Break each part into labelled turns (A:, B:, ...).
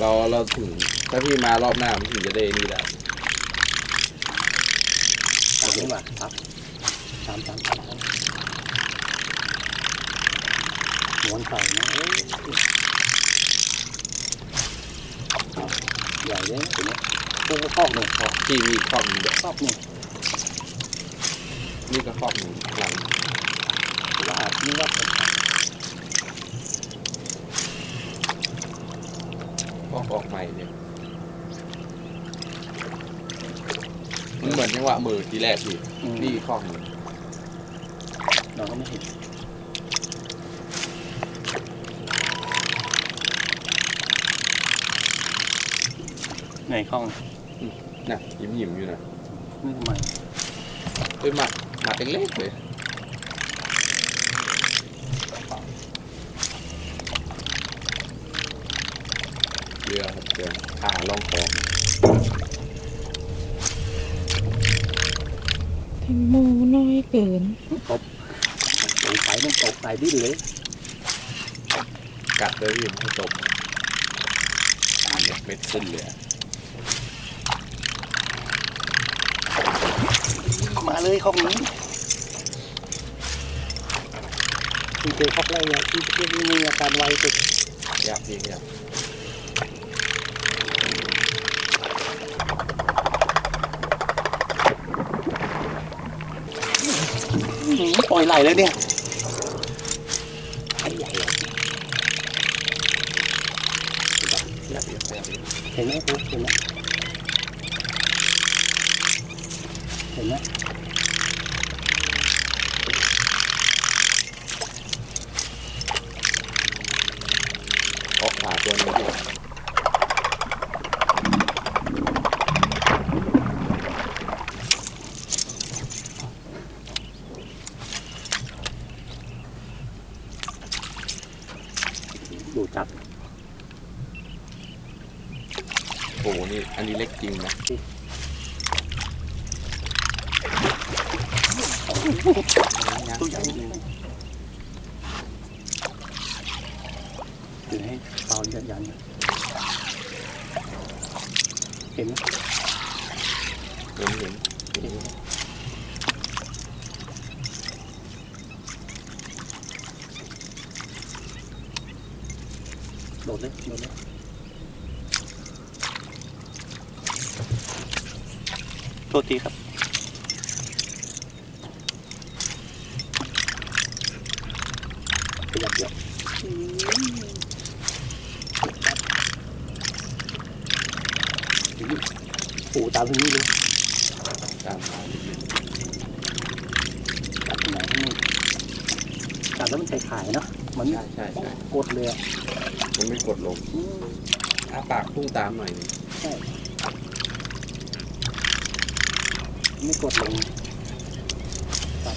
A: เราเราถึงถ้าพี่มารอบหน้ามันถึงจะได้นี่ได้
B: ตามนี้ว่ะครับตามตามตามม้วนใส่นะเอ้ยใหญ่เลยนะตัวนี้ตัวก็คอกเนี่ย
A: อ๋อพี่มีครอบหนึ่งด้วย
B: คอกเนี่ย
A: นี่ก็ครอบหนึ่งหลัง
B: ว่านี่
A: ก็ ออกใหม่เนี่ยมันเหมือนจังหวะมือทีแรกพี่
B: อืม
A: นี่ครอบหนึ่ง
B: เราก็ไม่เห็นไหนคล้อง
A: น่ะยิ้มยิ้มๆอยู่นะ
B: นี่ทำไม
A: เอ้ยหมักหมักเล็กๆเลยเรือครับเรือขาล่องคลอง
C: แตงโมน้อย เกิน
B: ตบสงสัยมันตกใส่ดิ้นเลย
A: กัดเลยพี่ให้จบอ่านเม็ดขึ้นเลยอะ
B: มาเลยคอกนี้คุณเจอคอกไรเนี่ยที่ที่มีอาการไวสุด
A: อยากพี่อยาก
B: อื้ อยไหลเลยเนี่ยใหญ่เห็นไหมครูเห็นไหมเห็นไหม
A: ออกขาตัวนี้พี่
B: ดูจับ
A: โอ้โหนี่อันนี้เล็กจริงนะ
B: ตัวใหญ่เลยเดี๋ยวให้เปล่ายันยันเห็นไหม
A: เห็นเห็น เห็น
B: โดดเลยโดดเลยโทษทีครับ ขยับเดี๋ยว ปูตามตรงนี้เลย
A: ตามมา
B: ตัดตรงไหนให้นี่ตัดแล้วมันใส่ขายเนาะมัน
A: ใช่ใช่ใช่
B: กดเลยอะ
A: มันไม่กดลง
B: อืม
A: อ้าปากพุ่งตามหน่อยหนึ่ง
B: ไม่กดลงตัด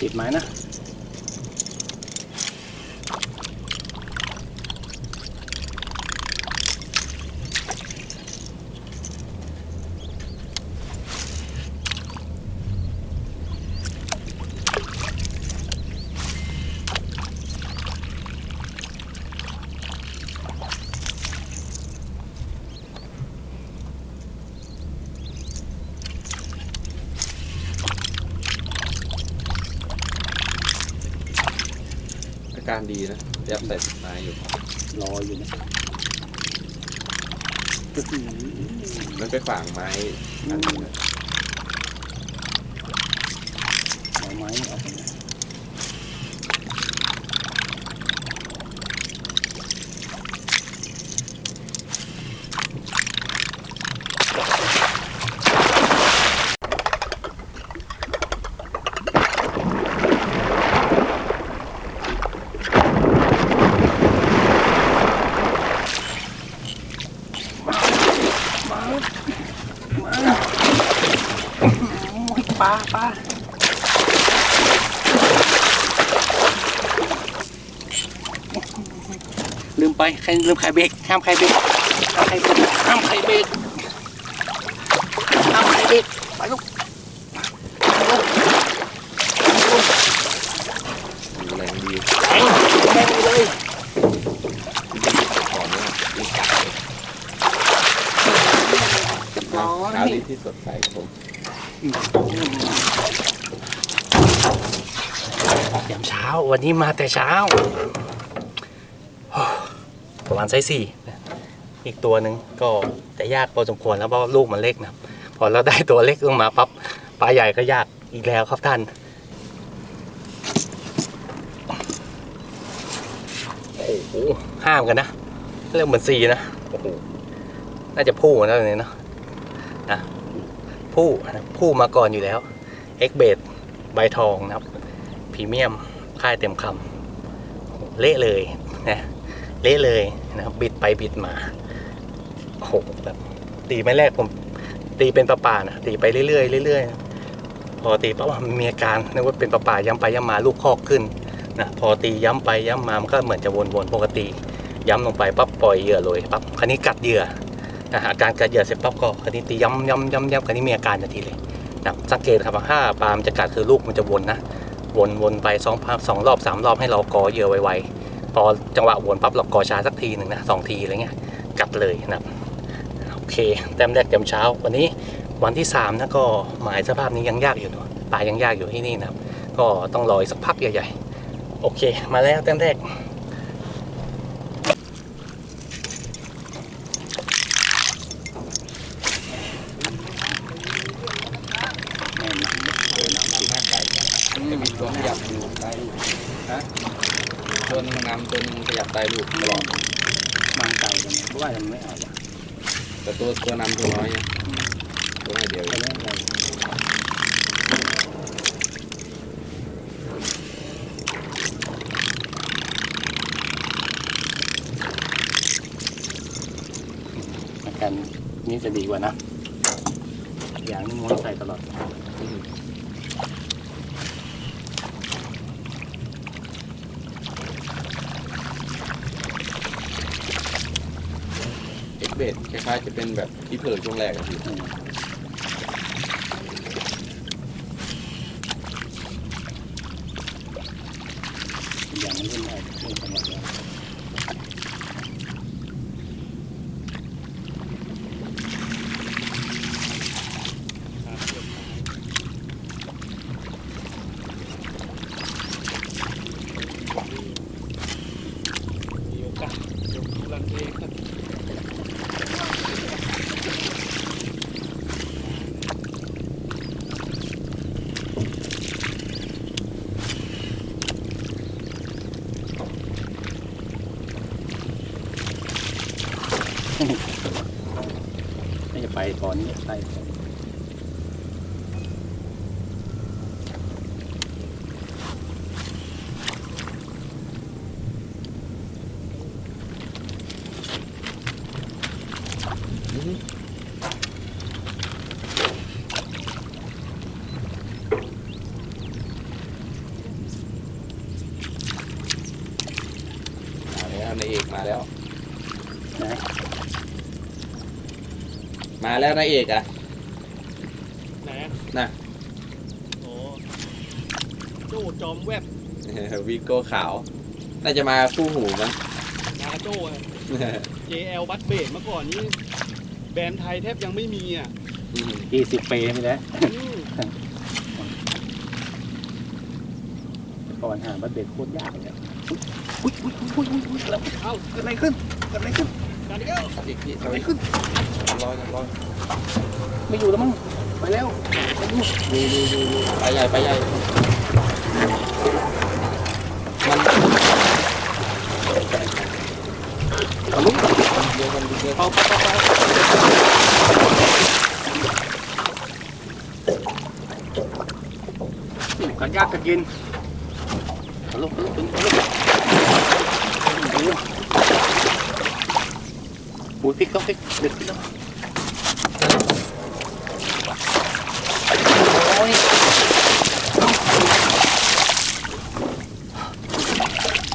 B: ติดไม้นะ
A: ดีนะยับใส่ติดไม้อยู่
B: รออยู่นะอื้อหือ
A: มันไปขวางไม้อันนี้นะ
B: เอาไม้ออกไปนะ ปลาปลาลืมไปใครลืมไข่เบรกห้ามไข่เบรกห้ามไข่เบรกห้ามไข่เบรกห้ามไข่เบรกไปลูกไปลูก
A: แรงดี
B: แข็งแข็งเลย
A: หอมมากมีกาก
B: ร้อ
A: เช้าน นี้ที่สดใสผม
B: ยามเช้า วันนี้มาแต่เช้า ประมาณไซส์สี่อีกตัวหนึ่งก็จะยากพอสมควรแล้วเพราะลูกมันเล็กนะ พอเราได้ตัวเล็กลงมาปั๊บปลาใหญ่ก็ยากอีกแล้วครับท่านโอ้โหห้ามกันนะเรื่องเหมือนซีนะโอ้โหน่าจะผู้นะตัวนี้เนาะนะผู้นะผู้มาก่อนอยู่แล้วเอ็กเบดใบทองนะครับพรีเมียม ค่ายเต็มคำเละเลยนะเละเลยนะบิดไปบิดมาโหแบบตีไม่แรกผมตีเป็นประป่านะตีไปเรื่อยๆเรื่อยๆพอตีปั๊บมันมีอาการนึกว่าเป็นประป่าย้ำไปย้ำมาลูกคอกขึ้นนะพอตีย้ำไปย้ำมามันก็เหมือนจะวนๆปกติ ย้ำลงไปปั๊บปล่อยเหยื่อเลยปั๊บคันนี้กัดเหยื่อนะอาการกัดเหยื่อเสร็จปั๊บก็คันนี้ตีย้ำย้ำย้ำย้ำคันนี้มีอาการทันทีเลยนะสังเกตครับว่าถ้าปลามันจะกัดคือลูกมันจะวนนะ วนวนไปสองสองรอบสามรอบให้เรากอเหยื่อไวๆพอจังหวะวนปั๊บเรากอช้าสักทีหนึ่งนะสองทีอะไรเงี้ยกัดเลยนะครับโอเคแต้มแรกยามเช้า วันนี้วันที่สามนะก็หมายสภาพนี้ยังยากอยู่เนอะปลายังยากอยู่ที่นี่นะครับ ก็ต้องรออีกสักพักใหญ่ๆ โอเค มาแล้วแต้มแรกแม่นมันเดินน้ำ
A: น้ำหน้าไก่จะมีตัวขยับอยู่ใต้ลูกฮะตัวหนึงน้ำตัวหนึงขยับ ใต้ลูกตลอด
B: มันไกลกันนะเพราะว่ามันไม่เอาอะ
A: แต่ตัวตัวนำตัวน้อยไงตัวให้เดียว
B: ไม่เอาอาการนี้จะดีกว่านะ อย่างนี้ม้วนใส่ตลอด
A: เอ็กเบดค ล้ายๆจะเป็นแบบที่เผยช่วงแรกอะพี่
B: อย่างนี้เล่นได้เล่นจังหวะเดียว
D: มีโอกาสเดี๋ยวรันเองครับ
B: น่าจะไปก่ อนนี้ใช่
A: มาแล้วในเอกมาแล้ว
B: นะ
A: มา แล้วนายเอกอะ
D: ไหนอะ
A: น่ะ
D: โอ้โจ้จอมแวบ
A: วิโก้ขาว น่าจะมาคู่หูมั้ง
D: นาโจ้อะ JL บัตเบดเมื่อก่อนนี้แบรนด์ไทยแทบยังไม่มีอะ
A: อืม
B: ยี่สิบปีไปแล้ว
D: อืม
B: ก่อนหาบัตเด็กโคตรยากเลยอะอุ้ยอุ้ยอุ้ยอุ้ยอุ้ยแล้ว
D: เอ้า
B: เกิดอะไรขึ้นเกิดอะไรขึ้น
D: กันอีกแล้ว
A: อีกที
B: เกิดอะไรขึ้น
A: ร้อยร้อย
B: ไม่อยู่แล้วมั้งไปแล้วไปดู
A: ดูดูดูดูไปใหญ่ไปใหญ่มัน
B: เอาลุก
A: เดียวกันเดียว
B: เอาไปไปไปกันยากกันกินเอาลุกเอาลุกเอาลุกเอาลุกปูพริกเขาพริกเด็ดพริกแล้วโอ้ย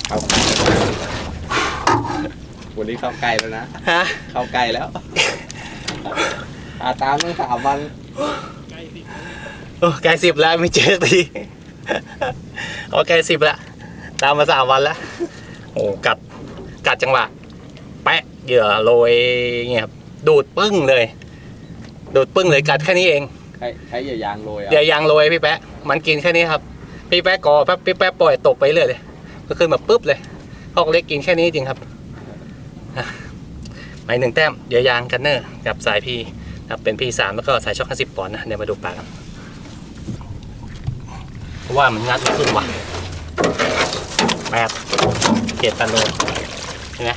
A: เข้าใกล้แล้วนะวั นนี้เข้าใกล้แล้วนะ
B: ฮะ
A: เข้าใกล้แล้วอาตามตั้งสามวัน
D: ใกล้สิ
B: โอ้ใกล้สิบแล้วไม่เจอทีโอ้ใกล้สิบแล้วตามมาสามวันแล้วโอ้กัดกัดจังหวะ แปะเหยื่อโรยเงี้ยครับดูดปึ้งเลย ดูดปึ้งเลยกัดแค่นี้เอง
A: ใช้ใช้เหยื่อยางโรยอะ
B: เดี๋ยวยางโรยพี่แปะมันกินแค่นี้ครับพี่แปะกอแป๊บพี่แปะปล่อยตกไปเรื่อยเลยก็ขึ้นมาปุ๊บเลยพอกเล็กกินแค่นี้จริงครับอะ หมายหนึ่งแต้มเดี๋ยวยางกันเนอร์กับสายพีครับเป็นพีสามแล้วก็สายช็อคห้าสิบปอนด์นะเดี๋ยวมาดูปลากันเพราะว่ามันงัดมาขึ้นว่ะแปดเจ็ดตันโลเห็นไหม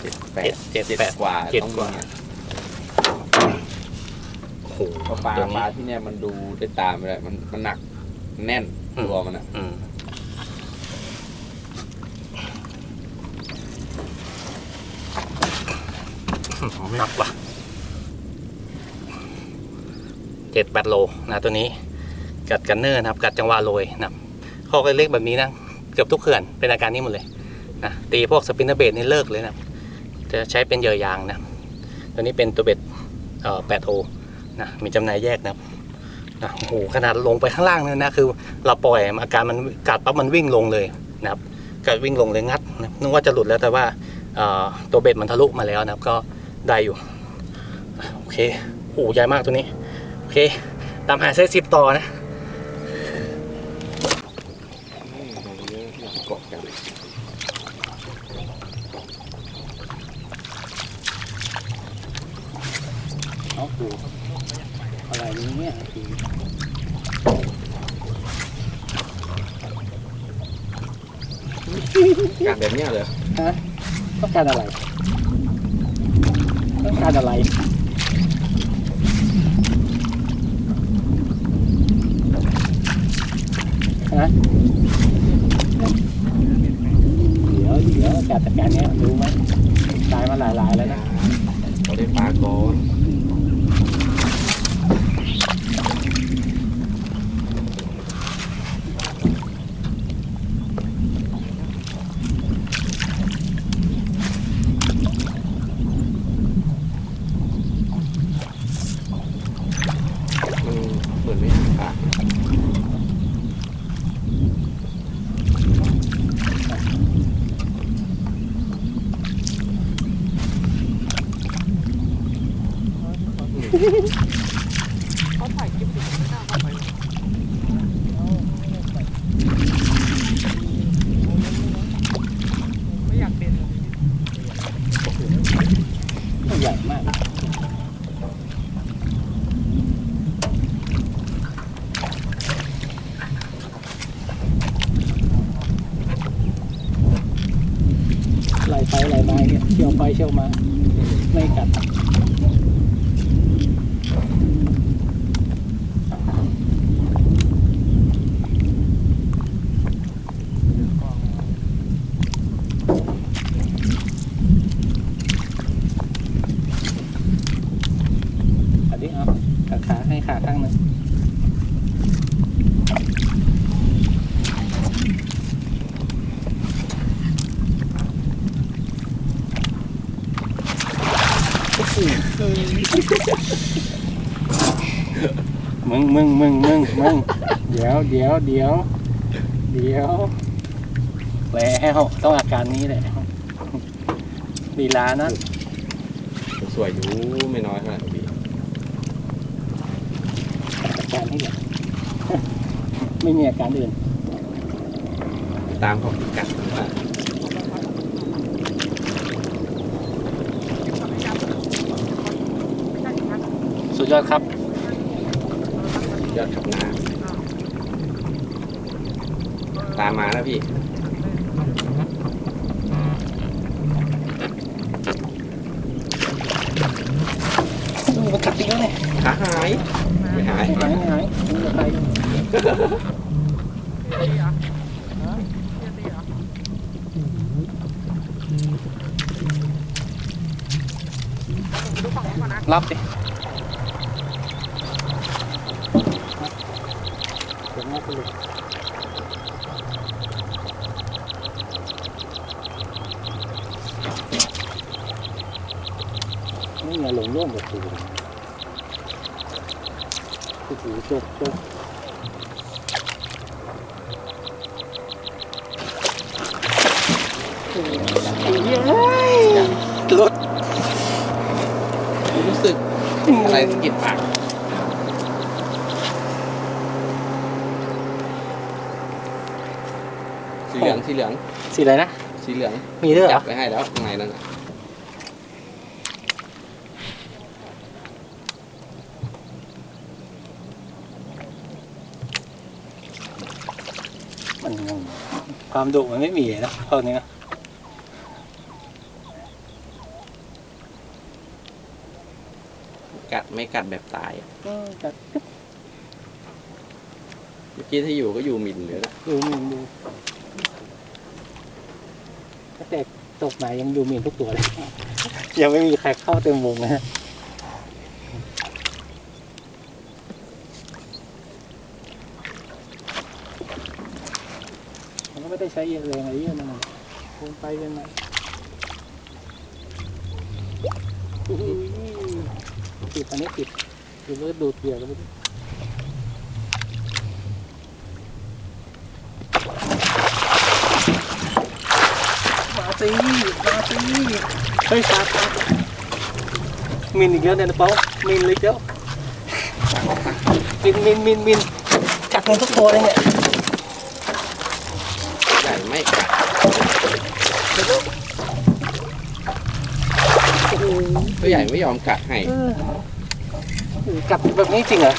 A: เจ็ดแปด
B: เจ็ด
A: เจ็ด
B: แปด
A: กว่า
B: เจ็ด
A: ต้อง
B: กว่า
A: มี
B: โอ้โห
A: เพราะปลา
B: ตัว
A: ป
B: นี้
A: ลาที่เนี่ยมันดูด้วยตาไม่ได้มันมันหนักแน่น
B: อืม
A: ตัวมันอะ
B: อืม หนักว่ะเจ็ดแปดโลนะตัวนี้ กัดกันเนอร์นะครับ กัดจังหวะโรยนะครับข้อเล็กแบบนี้นะ เกือบทุกเขื่อนเป็นอาการนี้หมดเลยนะตีพวกสปินเนอร์เบดนี่เลิกเลยนะจะใช้เป็นเหยื่อยางนะ ตัวนี้เป็นตัวเบ็ดเอ่อแปดโอนะมีจำหน่ายแยกนะครับนะโอ้โหขนาดลงไปข้างล่างเนี่ยนะคือ เราปล่อยอาการมันกัดปั๊บมันวิ่งลงเลยนะครับกัดวิ่งลงเลยงัดนะนึกว่าจะหลุดแล้วแต่ว่าตัวเบ็ดมันทะลุมาแล้วนะครับ ก็ ได้อยู่ โอเคโอ้โหใหญ่มากตัวนี้ โอเค ตามหาเซตสิบต่อนะ
A: เกาะกัน
B: เอาดูอะไรเนี่ย
A: การแบบเนี้ยเลย
B: ฮะต้องการอะต้องการอะไร ฮะเดี๋ยวเดี๋ยวการจัดการเนี้ยรู้ไหมตายมาหลายๆแล้วนะ
A: เขาได้ปลาก่อน มันเหมือนไม่หาปลา
B: ใหญ่มาก ไหลไปไหลมาเนี่ยเชี่ยวไปเชี่ยวมา ไม่กัด อันนี้เอาขาขาให้ขาข้างหนึง มึงมึงมึงมึงมึงเดี๋ยวเดี๋ยวเดี๋ยวเดี๋ยวแล้วต้องอาการนี้แหละลีลานะ
A: สวยอยู่ไม่น้อยเท่าไหร่พี่
B: อาการนี้แหละไม่มีอาการอื่น
A: ตามของพิกัดว่า
B: สุดยอดครับ
A: ยอดขับนาตามมาแล้วพี่
B: มันกัดติ๊กแล้วเนี่ย
A: ขาหายไม่หาย
B: หายหายมึงจะไปรับดิเดี๋ยวมาไปเลย หมดตัว โอ้โหจบจบรถ
A: รู้สึกอะไรสกิดปากสีเหลืองสีเหลือง
B: สีอะไรนะ
A: สีเหลือง
B: มีด้วยเหร
A: จั
B: อบ
A: ไปให้แล้วข้างในนั่นน่ะ
B: มันความดุมันไม่มีนะพวกนี้นะ
A: กัดไม่กัดแบบตายอะ
B: แต่
A: เมื่อกี้ถ้าอยู่ก็อยู่หมินเลยนะ
B: ดูหมินดูตั้งแต่ตกมายังดูหมินทุกตัวเลย ยังไม่มีใครเข้าเต็มวงนะฮะมันก็ไม่ได้ ใช้แรงอะไรเยอะนะมันวนไปเป็นมาอุ้ยติดอันนี้ติดติดแล้วดูดเดียวแล้วก็มาสิมาสิเฮ้ยครับมินอีกแล้วเนี่ยนะเป้ามินเลยเจ้ามินมินมินมินกัดมันทุกตัวเลยเนี่ย
A: ใหญ่ไม่กัด
B: โอ้โห
A: ตัวใหญ่ไม่ยอมกัดให้
B: กัดแบบนี้จริงเหรอ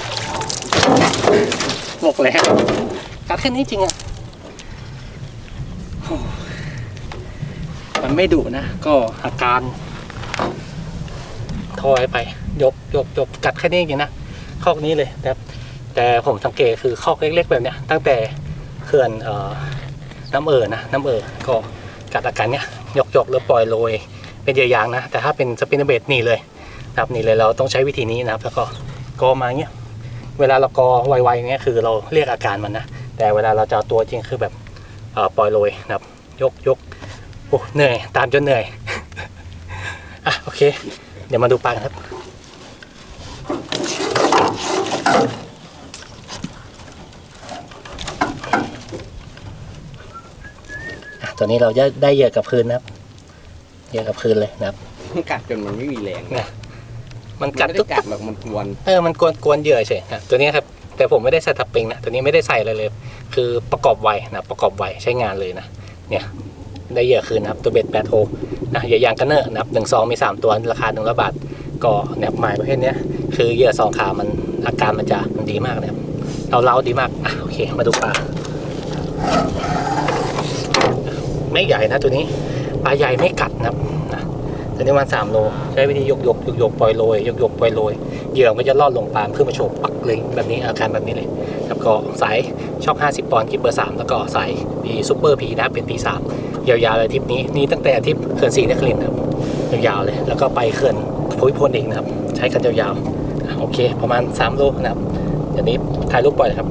B: บอกแล้วกัดแค่นี้จริงอะมันไม่ดุนะ ก็อาการทอยไป ยกยกยกกัดแค่นี้จริงนะคอกนี้เลยนะครับแต่ผมสังเกตคือคอกเล็ก ๆ แบบเนี้ย ตั้งแต่เขื่อนเอ่อน้ำเอ่อนะน้ำเอ่อก็กัดอาการเนี้ยยกยกหรือปล่อยโรย เป็นเหยอยางนะ แต่ถ้าเป็นสปินเนอร์เบดหนี่เลยนะครับหนี่เลยเราต้องใช้วิธีนี้นะครับ แล้วก็กอมาเงี้ยเวลาเรากอไวๆเงี้ยคือเราเรียกอาการมันนะแต่เวลาเราจะเอาตัวจริงคือแบบปล่อยโรยนะครับ ยกยกโอ้เหนื่อยตามจนเหนื่อยอะโอเค เดี๋ยวมาดูปลาครับตัวนี้เราจะได้เหยื่อกับคืนนะครับ เหยื่อกับคืนเลยนะครับ
A: มันกัดจนมันไม่มีแรง
B: เนี่ยมัน
A: มัน
B: กัด
A: ไม่
B: ทุ
A: ได้
B: ก
A: กัดหรอกมันกวน
B: เออมันกวนกวนเหยื่อเฉยนะตัวนี้ครับแต่ผมไม่ได้ใส่ทับปิงนะตัวนี้ไม่ได้ใส่อะไรเลย คือประกอบไวนะประกอบไวใช้งานเลยนะเนี่ยได้เหยื่อคืนนะครับตัวเบ็ดแปดโฮนะเหยื่อยางกันเนอร์นะครับหนึ่งซองมีสามตัวราคาหนึ่งร้อยบาทก็เนี่ยหมายประเภทเนี้ยคือเหยื่อสองขามันอาการมันจะมันดีมากนะครับเราเล้าดีมากอะโอเคมาดูปลาไม่ใหญ่นะตัวนี้ ปลาใหญ่ไม่กัดนะครับนะตัวนี้วันสามโล ใช้วิธียกยกยกยกปล่อยโรยยกยกปล่อยโรยเหยื่อมันจะลอดลงปามขึ้นมาโฉบปักเลยแบบนี้อาการแบบนี้เลยครับก็สายช็อก50 ปอนด์กิบเบอร์3แล้วก็สายพีซูเปอร์พีนะเป็นปี3ยาวๆเลยทริปนี้นี่ตั้งแต่ทริปเขื่อนศรีนครินทร์ครับยาวๆเลยแล้วก็ไปเขื่อนภูมิพลอีกนะครับ ใช้กันยาวๆโอเค ประมาณ 3 โลนะครับเดี๋ยวนี้ถ่ายรูปปล่อยเลยครับ